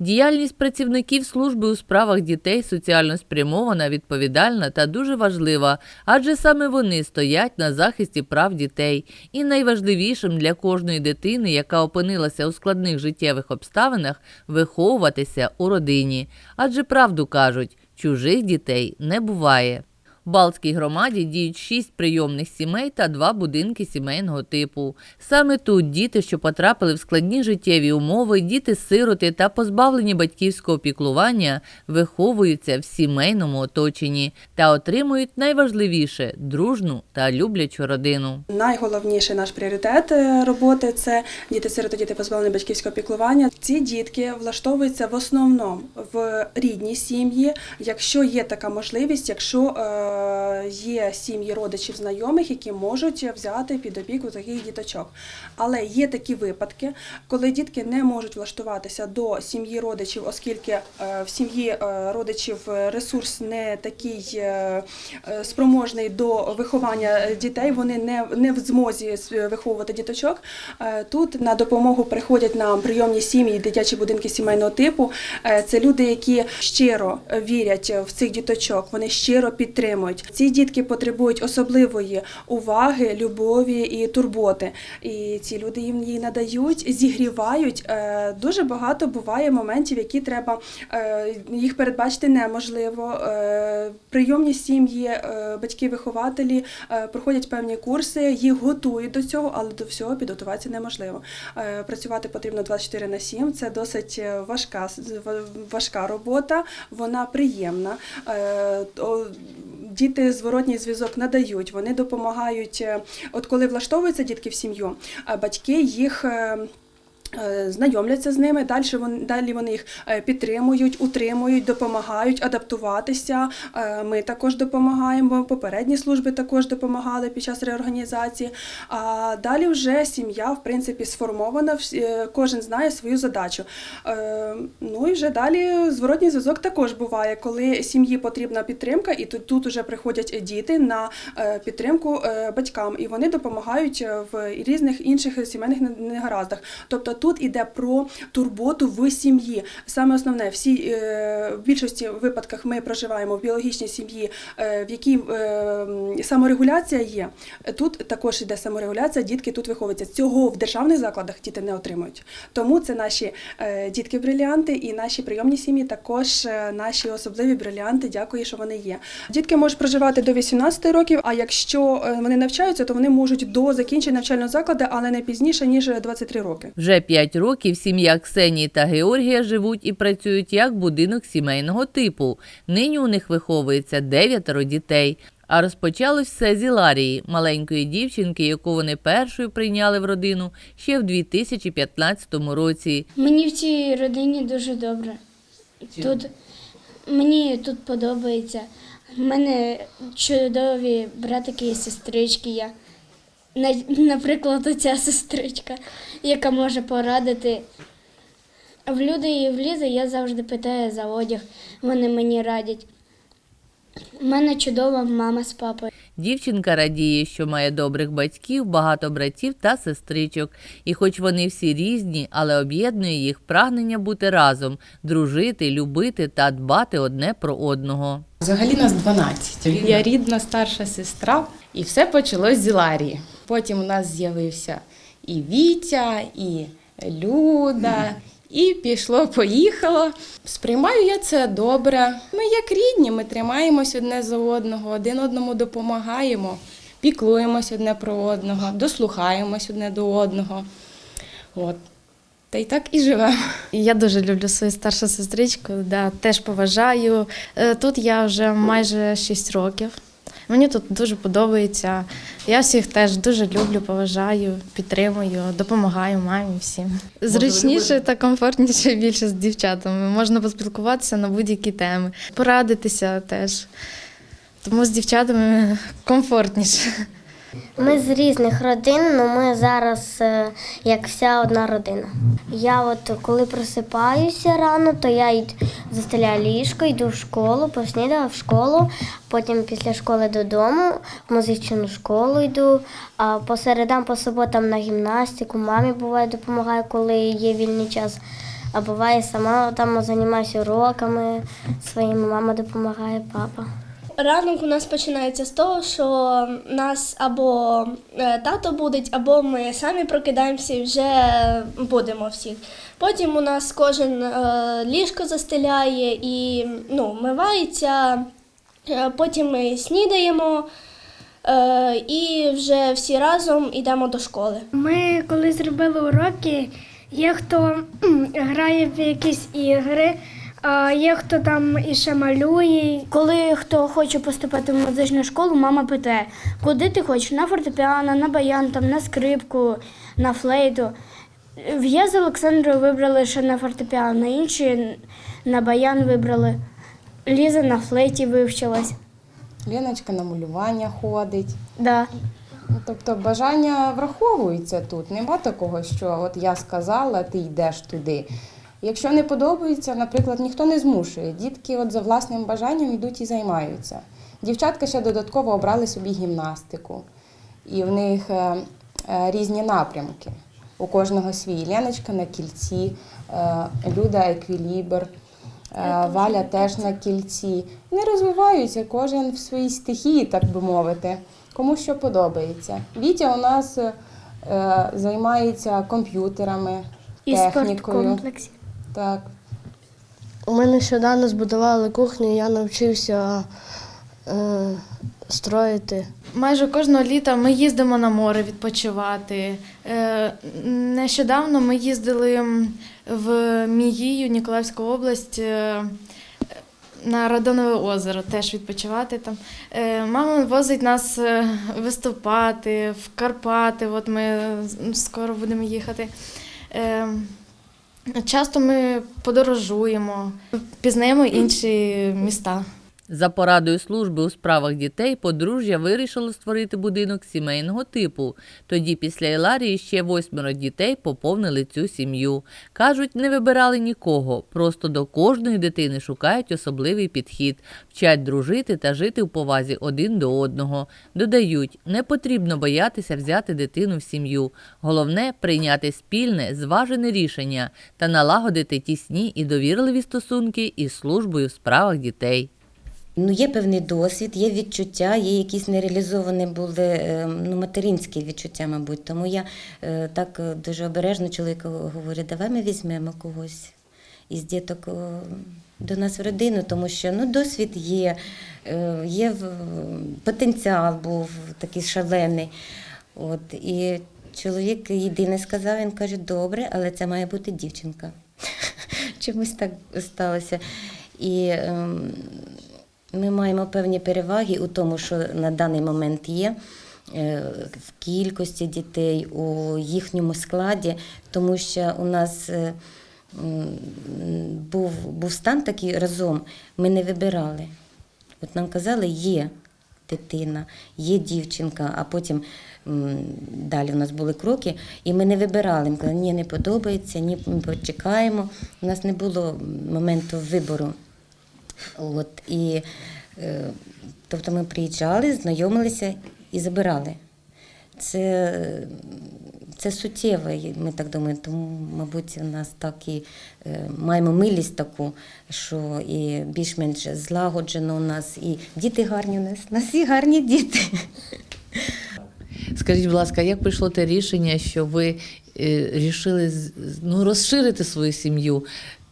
Діяльність працівників служби у справах дітей соціально спрямована, відповідальна та дуже важлива, адже саме вони стоять на захисті прав дітей. І найважливішим для кожної дитини, яка опинилася у складних життєвих обставинах, виховуватися у родині. Адже правду кажуть, чужих дітей не буває. Балтській громаді діють шість прийомних сімей та два будинки сімейного типу. Саме тут діти, що потрапили в складні життєві умови, діти-сироти та позбавлені батьківського піклування, виховуються в сімейному оточенні та отримують найважливіше дружну та люблячу родину. Найголовніший наш пріоритет е, роботи це діти-сироти, діти позбавлені батьківського піклування. Ці дітки влаштовуються в основному в рідній сім'ї, якщо є така можливість, якщо е, є сім'ї родичів знайомих, які можуть взяти під опіку таких діточок. Але є такі випадки, коли дітки не можуть влаштуватися до сім'ї родичів, оскільки е, в сім'ї е, родичів ресурс не такий е, е, спроможний до виховання дітей, вони не, не в змозі виховувати діточок. Е, Тут на допомогу приходять нам прийомні сім'ї, дитячі будинки сімейного типу. Е, Це люди, які щиро вірять в цих діточок, вони щиро підтримують. Ці дітки потребують особливої уваги, любові і турботи. І ці люди їм її надають, зігрівають. Е, Дуже багато буває моментів, які треба е, їх передбачити неможливо. Е, Прийомні сім'ї, батьки-вихователі проходять певні курси, їх готують до цього, але до всього підготуватися неможливо. Працювати потрібно 24 на 7, це досить важка, важка робота, вона приємна. Е, Діти зворотній зв'язок надають, вони допомагають. е, От коли влаштовуються дітки в сім'ю, батьки їх. Е, Знайомляться з ними, далі вони, далі вони їх е, підтримують, утримують, допомагають адаптуватися. Е, Ми також допомагаємо, попередні служби також допомагали під час реорганізації. А далі вже сім'я, в принципі, сформована, кожен знає свою задачу. Ну і вже далі зворотній зв'язок також буває, коли сім'ї потрібна підтримка, і тут, тут вже приходять діти на підтримку батькам, і вони допомагають в різних інших сімейних негараздах. Тобто тут іде про турботу в сім'ї. Саме основне, всі е, в більшості випадках ми проживаємо в біологічній сім'ї, е, в якій е, саморегуляція є. Тут також іде саморегуляція, дітки тут виховуються. Цього в державних закладах діти не отримують. Тому це наші дітки-брилянти і наші прийомні сім'ї, також наші особливі брилянти. Дякую, що вони є. Дітки можуть проживати до 18 років. А якщо вони навчаються, то вони можуть до закінчення навчального закладу, але не пізніше ніж 23 роки. Вже 5 років сім'я Ксенії та Георгія живуть і працюють як будинок сімейного типу. Нині у них виховується дев'ятеро дітей. А розпочалось все з Іларії, маленької дівчинки, яку вони першою прийняли в родину ще в 2015 році. Мені в цій родині дуже добре. Тут мені тут подобається. У мене чудові братики і сестрички є. На- Наприклад, оця сестричка, яка може порадити. В люди і в Лізи я завжди питаю за одяг, вони мені радять. У мене чудова мама з папою. Дівчинка радіє, що має добрих батьків, багато братів та сестричок. І хоч вони всі різні, але об'єднує їх прагнення бути разом, дружити, любити та дбати одне про одного. Взагалі нас 12. Я рідна старша сестра, і все почалось з Іларії. Потім у нас з'явився і Вітя, і Люда. І пішло, поїхало. Сприймаю я це добре. Ми як рідні, ми тримаємось одне за одного, один одному допомагаємо, піклуємось одне про одного, дослухаємось одне до одного. От. Та й так і живемо. Я дуже люблю свою старшу сестричку, да, теж поважаю. Е, Тут я вже майже 6 років. Мені тут дуже подобається. Я всіх теж дуже люблю, поважаю, підтримую, допомагаю мамі всім. Зручніше та комфортніше більше з дівчатами. Можна поспілкуватися на будь-які теми, порадитися теж. Тому з дівчатами комфортніше. Ми з різних родин, але ми зараз е, як вся одна родина. Я от коли просипаюся рано, то я застеляю ліжко, йду в школу, поснідаю в школу, потім після школи додому, в музичну школу йду, а по середам, по суботам на гімнастику, мамі буває допомагаю, коли є вільний час. А буває сама там займаюся уроками своїми, мама допомагає, папа. Ранок у нас починається з того, що нас або е, тато будить, або ми самі прокидаємося і вже будемо всіх. Потім у нас кожен е, ліжко застеляє і ну, мивається. Е, Потім ми снідаємо і вже всі разом йдемо до школи. Ми коли зробили уроки, є хто грає в якісь ігри, а є хто там іще малює. Коли хто хоче поступати в музичну школу, мама питає, куди ти хочеш? На фортепіано, на баян, там, на скрипку, на флейту. Я з Олександрою вибрали ще на фортепіано, інші на баян вибрали. Ліза на флейті вивчилась. Леночка на малювання ходить. Да. Ну, Тобто бажання враховуються тут. Нема такого, що от я сказала, ти йдеш туди. Якщо не подобається, наприклад, ніхто не змушує. Дітки от за власним бажанням йдуть і займаються. Дівчатка ще додатково обрали собі гімнастику. І в них е, е, різні напрямки. У кожного свій. Леночка на кільці, е, Люда еквілібр, Валя теж на кільці. Вони розвиваються, кожен в своїй стихії, так би мовити, кому що подобається. Вітя у нас е, займається комп'ютерами, І технікою. Так. Ми нещодавно збудували кухню, я навчився е, строїти. Майже кожного літа ми їздимо на море відпочивати. Е, Нещодавно ми їздили в Мігію, Ніколаївську область. е, На Радонове озеро теж відпочивати там. Е, Мама возить нас е, виступати в Карпати. От ми скоро будемо їхати. Часто ми подорожуємо, пізнаємо інші міста. За порадою служби у справах дітей подружжя вирішило створити будинок сімейного типу. Тоді після Іларії ще восьмеро дітей поповнили цю сім'ю. Кажуть, не вибирали нікого, просто до кожної дитини шукають особливий підхід, вчать дружити та жити в повазі один до одного. Додають, не потрібно боятися взяти дитину в сім'ю. Головне прийняти спільне, зважене рішення та налагодити тісні і довірливі стосунки із службою в справах дітей. Ну, є певний досвід, є відчуття, є якісь нереалізовані були е, ну, материнські відчуття, мабуть. Тому я е, так е, дуже обережно чоловіку говорю, давай ми візьмемо когось із діток до нас в родину, тому що ну, досвід є, є потенціал був такий шалений. От, і чоловік єдине сказав, він каже, добре, але це має бути дівчинка. Чомусь так сталося. І ем, ми маємо певні переваги у тому, що на даний момент є е, в кількості дітей у їхньому складі, тому що у нас е, був, був стан такий разом, ми не вибирали. От нам казали, є дитина, є дівчинка, а потім далі у нас були кроки, і ми не вибирали. Ми казали, ні, не подобається, ні, ми почекаємо. У нас не було моменту вибору. От, і, е, тобто ми приїжджали, знайомилися і забирали. Це, це суттєво, ми так думаємо, тому, мабуть, у нас так і е, маємо милість таку, що і більш-менш злагоджено у нас, і діти гарні у нас, у нас всі гарні діти. Скажіть, будь ласка, як прийшло те рішення, що ви е, рішили ну, розширити свою сім'ю?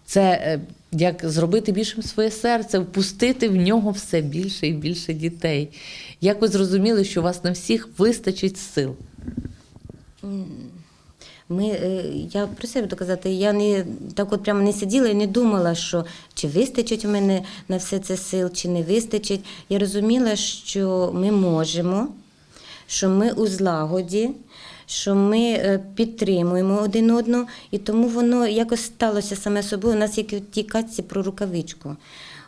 Це як зробити більшим своє серце, впустити в нього все більше і більше дітей. Як ви зрозуміли, що у вас на всіх вистачить сил? Ми, е, я про себе буду казати, я не так от прямо не сиділа і не думала, що чи вистачить у мене на все це сил, чи не вистачить. Я розуміла, що ми можемо, що ми у злагоді, що ми е, підтримуємо один одного, і тому воно якось сталося саме собою. У нас як у тій катці про рукавичку.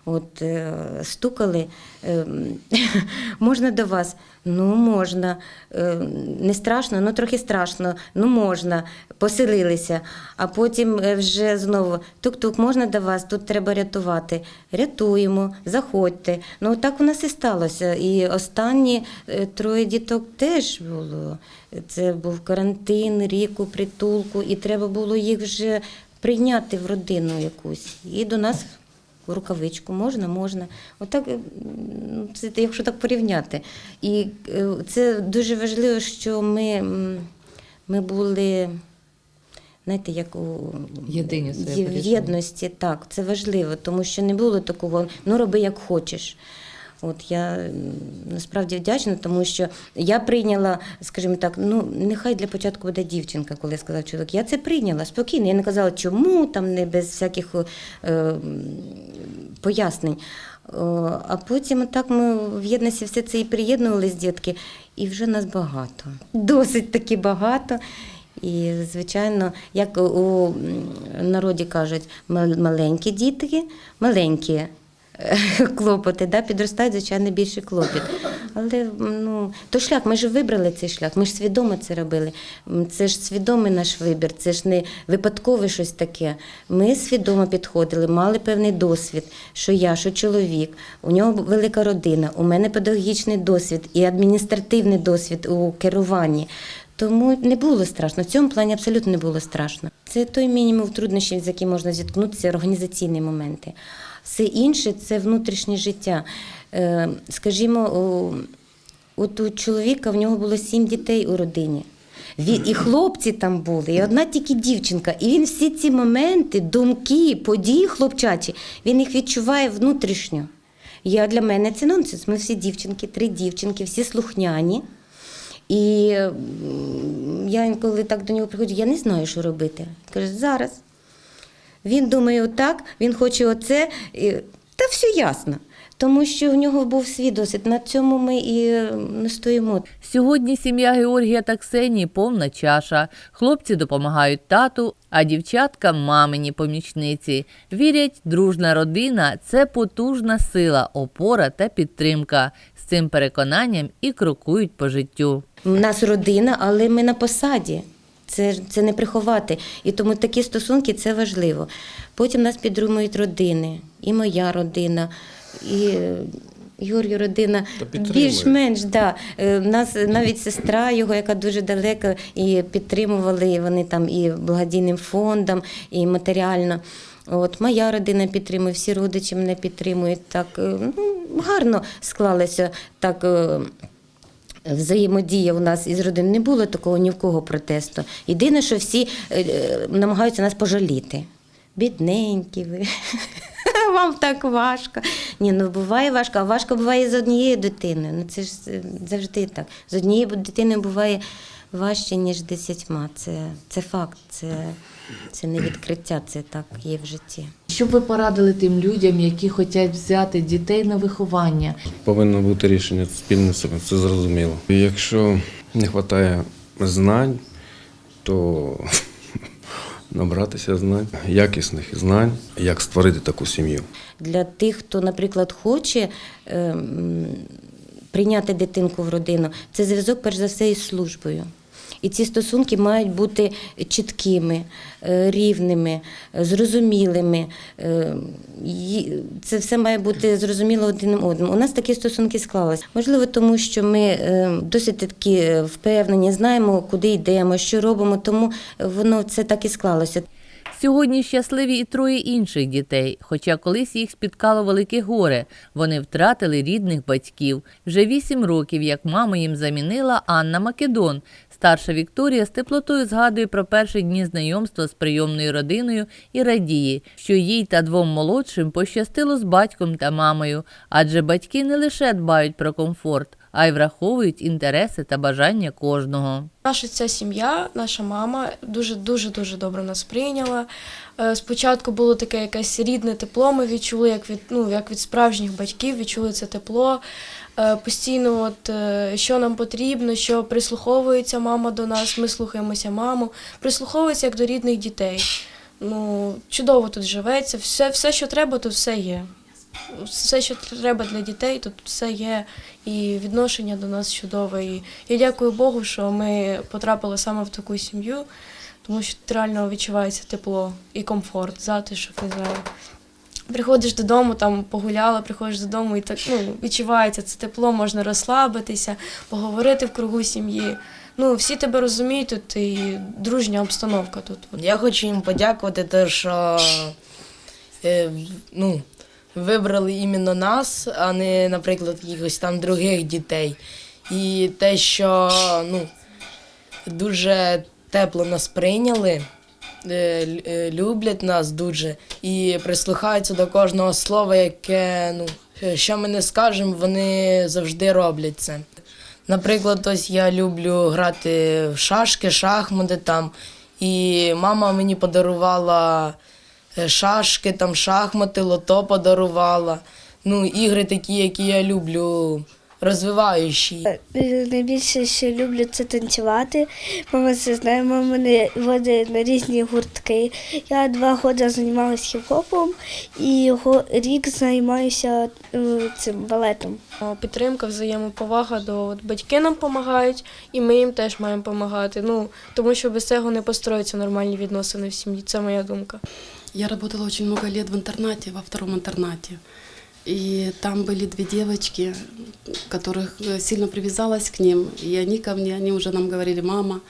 От е, стукали, е, можна до вас? Ну, можна. Е, не страшно, ну трохи страшно, ну можна. Поселилися. А потім е, вже знову тук-тук, можна до вас, тут треба рятувати. Рятуємо, заходьте. Ну так у нас і сталося. І останні троє діток теж було. Це був карантин, рік у притулку, і треба було їх вже прийняти в родину якусь. І до нас рукавичку можна, можна. Отак, е, це якщо так порівняти. І е, це дуже важливо, що ми, ми були. Знаєте, як у Єдині в єдності, так, це важливо, тому що не було такого, ну роби як хочеш. От я насправді вдячна, тому що я прийняла, скажімо так, ну нехай для початку буде дівчинка, коли сказав чоловік. Я це прийняла спокійно. Я не казала, чому там не без всяких е, пояснень. А потім так ми в єдності все це і приєднувались, дітки, і вже нас багато. Досить таки багато. І, звичайно, як у народі кажуть, мал- маленькі дітки, маленькі клопоти, да, підростають, звичайно, більше клопіт. Але ну, то шлях, ми ж вибрали цей шлях, ми ж свідомо це робили. Це ж свідомий наш вибір, це ж не випадкове щось таке. Ми свідомо підходили, мали певний досвід, що я, що чоловік, у нього велика родина, у мене педагогічний досвід і адміністративний досвід у керуванні. Тому не було страшно. В цьому плані абсолютно не було страшно. Це той мінімум труднощів, з яким можна зіткнутися, організаційні моменти. Все інше це внутрішнє життя. Е, Скажімо, от у чоловіка в нього було сім дітей у родині. І хлопці там були, і одна тільки дівчинка. І він всі ці моменти, думки, події хлопчачі, він їх відчуває внутрішньо. Я для мене це нонсенс. Ми всі дівчинки, три дівчинки, всі слухняні. І я інколи так до нього приходжу, я не знаю, що робити. Каже, зараз. Він думає отак, він хоче оце. І... Та все ясно. Тому що в нього був свій досвід. На цьому ми і не стоїмо. Сьогодні сім'я Георгія та Ксенії повна чаша. Хлопці допомагають тату, а дівчатка мамині помічниці. Вірять, дружна родина це потужна сила, опора та підтримка. З цим переконанням і крокують по життю. У нас родина, але ми на посаді. Це, це не приховати. І тому такі стосунки це важливо. Потім нас підтримують родини, і моя родина, і е, Юрію родина більш-менш. Да. Е, нас навіть сестра його, яка дуже далека, і підтримували вони там і благодійним фондом, і матеріально. От моя родина підтримує, всі родичі мене підтримують. Так е, ну, гарно склалося так. Взаємодія у нас із родиною не було такого ні в кого протесту. Єдине, що всі е, е, намагаються нас пожаліти. Бідненькі ви. Вам так важко. Ні, ну буває важко, а важко буває з однією дитиною. Ну це ж е, завжди так. З однією дитиною буває важче, ніж десятьма. Це, це факт, це, це не відкриття, це так є в житті. Що б ви порадили тим людям, які хочуть взяти дітей на виховання? Повинно бути рішення спільне це зрозуміло. Якщо не вистачає знань, то набратися знань, якісних знань, як створити таку сім'ю. Для тих, хто, наприклад, хоче ем, прийняти дитинку в родину, це зв'язок, перш за все, із службою. І ці стосунки мають бути чіткими, е, рівними, е, зрозумілими. Е, Це все має бути зрозуміло один одному. У нас такі стосунки склалися. Можливо, тому що ми досить такі впевнені, знаємо, куди йдемо, що робимо, тому воно це так і склалося. Сьогодні щасливі і троє інших дітей, хоча колись їх спіткало велике горе. Вони втратили рідних батьків. Вже вісім років, як маму їм замінила Анна Македон. Старша Вікторія з теплотою згадує про перші дні знайомства з прийомною родиною і радіє, що їй та двом молодшим пощастило з батьком та мамою, адже батьки не лише дбають про комфорт, а й враховують інтереси та бажання кожного. Наша ця сім'я, наша мама дуже дуже дуже добре нас прийняла. Е, Спочатку було таке якесь рідне тепло. Ми відчули, як від ну як від справжніх батьків, відчули це тепло. Е, Постійно, от е, що нам потрібно, що прислуховується мама до нас. Ми слухаємося маму, прислуховується як до рідних дітей. Ну чудово тут живеться. Все, все, що треба, тут все є. Все, що треба для дітей, тут все є, і відношення до нас чудове. І я дякую Богу, що ми потрапили саме в таку сім'ю, тому що тут реально відчувається тепло і комфорт, затишок, не знаю. Приходиш додому, там погуляла, приходиш додому і так ну, відчувається це тепло, можна розслабитися, поговорити в кругу сім'ї. Ну, всі тебе розуміють тут і дружня обстановка тут. Я хочу їм подякувати, те, що е, ну, вибрали іменно нас, а не, наприклад, якихось там других дітей. І те, що ну, дуже тепло нас прийняли, е, е, люблять нас дуже і прислухаються до кожного слова, яке, ну, е, що ми не скажемо, вони завжди роблять це. Наприклад, ось я люблю грати в шашки, шахмати там. І мама мені подарувала шашки, там шахмати, лото подарувала. Ну, ігри такі, які я люблю, розвиваючі. Найбільше, що люблю, це танцювати. Мама це знає, мама мене водить на різні гуртки. Я два роки займалася хіп-хопом і рік займаюся е, цим балетом. Підтримка, взаємоповага до от, батьки нам допомагають, і ми їм теж маємо допомагати. Ну, тому що без цього не построються нормальні відносини в сім'ї. Це моя думка. Я работала очень много лет в интернате, во втором интернате. И там были две девочки, которых э, сильно привязалась к ним. И они ко мне, они уже нам говорили «мама».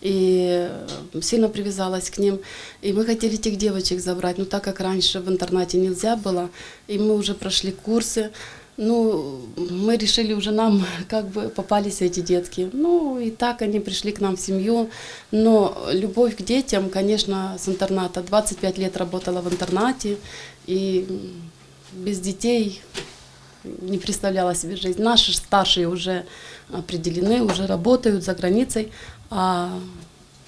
И э, сильно привязалась к ним. И мы хотели этих девочек забрать, но так как раньше в интернате нельзя было, и мы уже прошли курсы, ну, мы решили уже нам, как бы попались эти детки. Ну, и так они пришли к нам в семью. Но любовь к детям, конечно, с интерната. 25 лет работала в интернате, и без детей не представляла себе жизнь. Наши старшие уже определены, уже работают за границей, а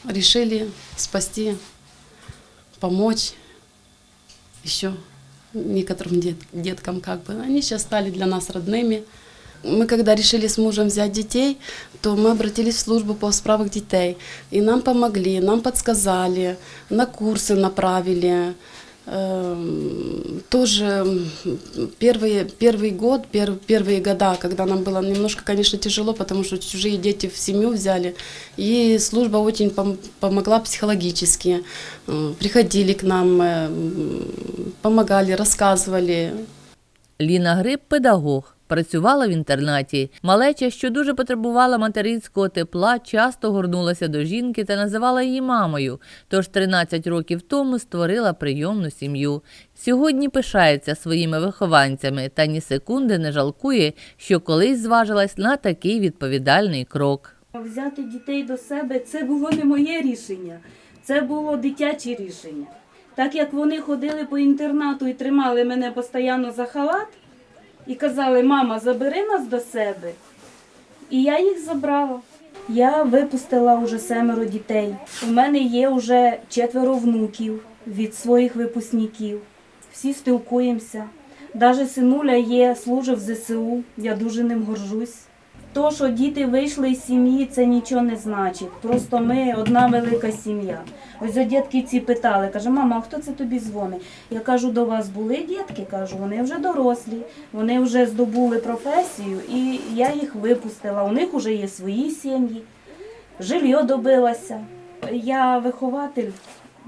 решили спасти, помочь еще некоторым дет- деткам как бы. Они сейчас стали для нас родными. Мы когда решили с мужем взять детей, то мы обратились в службу по справах детей. И нам помогли, нам подсказали, на курсы направили. Эм, Тоже м, первые, первый год, пер- первые года, когда нам было немножко, конечно, тяжело, потому что чужие дети в семью взяли. И служба очень пом- помогла психологически. Э, Приходили к нам, э, м, помогали, рассказывали, Ліна Гриб педагог. Працювала в інтернаті. Малеча, що дуже потребувала материнського тепла, часто горнулася до жінки та називала її мамою. Тож 13 років тому створила прийомну сім'ю. Сьогодні пишається своїми вихованцями та ні секунди не жалкує, що колись зважилась на такий відповідальний крок. Взяти дітей до себе це було не моє рішення, це було дитяче рішення. Так як вони ходили по інтернату і тримали мене постійно за халат і казали, мама, забери нас до себе. І я їх забрала. Я випустила вже семеро дітей. У мене є вже четверо внуків від своїх випускників. Всі спілкуємося. Навіть синуля є, служив в ЗСУ. Я дуже ним горжусь. То, що діти вийшли з сім'ї, це нічого не значить. Просто ми одна велика сім'я. Ось дітки ці питали, каже, мама, а хто це тобі дзвонить? Я кажу, до вас були дітки, кажу, вони вже дорослі, вони вже здобули професію, і я їх випустила. У них вже є свої сім'ї, жилье добилася. Я вихователь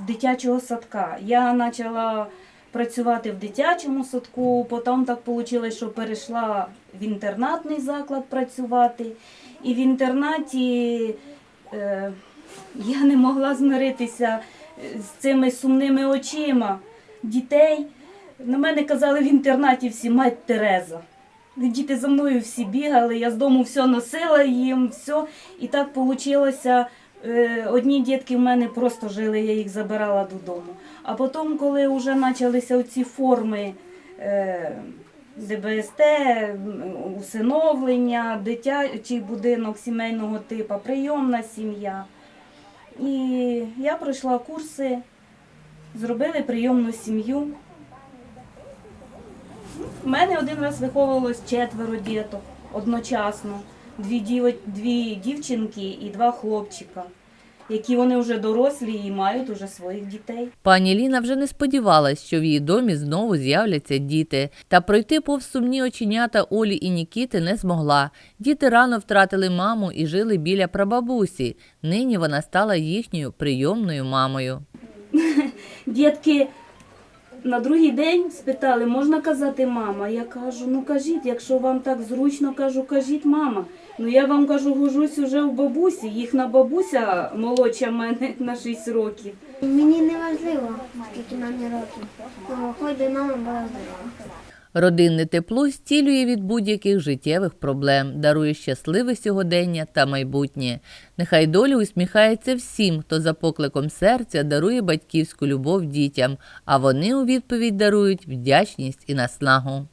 дитячого садка. Я почала працювати в дитячому садку, потім так вийшло, що перейшла в інтернатний заклад працювати. І в інтернаті е, я не могла змиритися е, з цими сумними очима дітей. На мене казали в інтернаті всі мать Тереза. Діти за мною всі бігали, я з дому все носила їм, все. І так вийшло. Одні дітки в мене просто жили, я їх забирала додому. А потім, коли вже почалися ці форми е, ДБСТ, усиновлення, дитячий будинок сімейного типу, прийомна сім'я. І я пройшла курси, зробили прийомну сім'ю. У мене один раз виховувалось четверо діток одночасно. Дві, діво- дві дівчинки і два хлопчика, які вони вже дорослі і мають уже своїх дітей. Пані Ліна вже не сподівалась, що в її домі знову з'являться діти. Та пройти повз сумні оченята Олі і Нікіти не змогла. Діти рано втратили маму і жили біля прабабусі. Нині вона стала їхньою прийомною мамою. Дітки На другий день спитали, можна казати мама? Я кажу, ну кажіть, якщо вам так зручно, кажу, кажіть мама. Ну я вам кажу, гожусь уже у бабусі, їхна бабуся молодша мене на 6 років. Мені не важливо, скільки мамі років. Ну, хоч би мама була здорова. Родинне тепло стілює від будь-яких життєвих проблем, дарує щасливе сьогодення та майбутнє. Нехай доля усміхається всім, хто за покликом серця дарує батьківську любов дітям, а вони у відповідь дарують вдячність і наснагу.